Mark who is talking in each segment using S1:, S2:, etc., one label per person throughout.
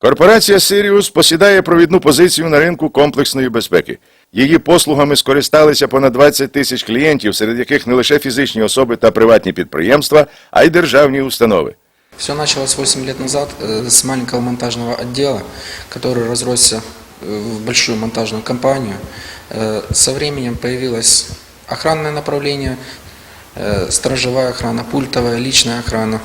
S1: Корпорація Сиріус посідає провідну позицію на ринку комплексної безпеки. Її послугами скористалися понад 20 тисяч клієнтів, серед яких не лише фізичні особи та приватні підприємства, а й державні установи.
S2: Все началось 8 лет назад э, с маленького монтажного отдела, который разросся э, в большую монтажную компанию. Э, Со временем появилось охранное направление, э, сторожевая охрана, пультовая, личная охрана,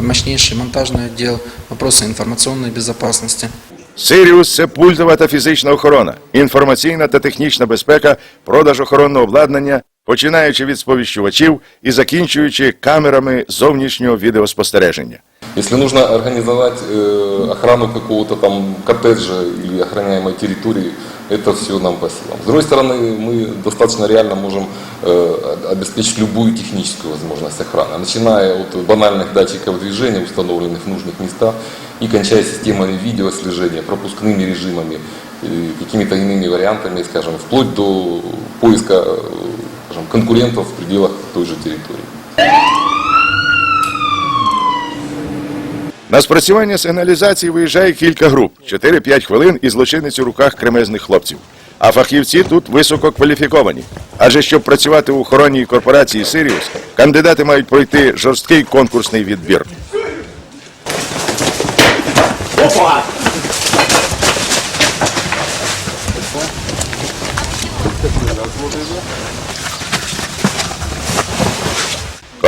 S2: мощнейший монтажный отдел, вопросы информационной безопасности.
S1: Сиріус це пультова та фізична охорона, інформаційна та технічна безпека, продаж охоронного обладнання, починаючи від сповіщувачів і закінчуючи камерами зовнішнього відеоспостереження.
S3: Если нужно организовать э, охрану какого-то там коттеджа или охраняемой территории, это все нам по силам. С другой стороны, мы достаточно реально можем э, обеспечить любую техническую возможность охраны, начиная от банальных датчиков движения, установленных в нужных местах, и кончая системами видеослежения, пропускными режимами, и какими-то иными вариантами, скажем, вплоть до поиска э, скажем, конкурентов в пределах той же территории.
S1: На спрацювання сигналізації виїжджає кілька груп, 4-5 хвилин і злочинець у руках кремезних хлопців. А фахівці тут високо кваліфіковані. Адже щоб працювати у охоронній корпорації Сиріус, кандидати мають пройти жорсткий конкурсний відбір.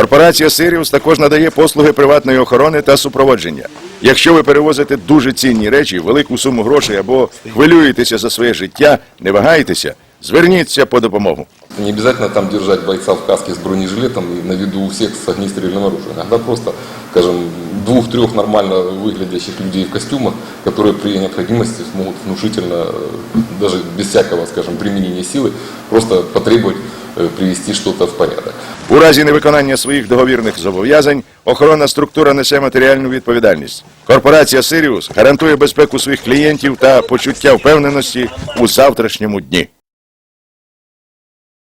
S1: Корпорація Сиріус також надає послуги приватної охорони та супроводження. Якщо ви перевозите дуже цінні речі, велику суму грошей або хвилюєтеся за своє життя, не вагайтеся, зверніться по допомогу.
S3: Не обязательно там держать бойца в каске с бронежилетом и на виду у всех с огнестрельным оружием. Иногда просто, скажем, двух-трех нормально выглядящих людей в костюмах, которые при необходимости смогут внушительно, э, даже без всякого, скажем, применения силы, просто потребовать э, привести что-то в порядок.
S1: У разі невиконання своїх договірних зобов'язань охоронна структура несе матеріальну відповідальність. Корпорація Сиріус гарантує безпеку своїх клієнтів та почуття впевненості у завтрашньому дні.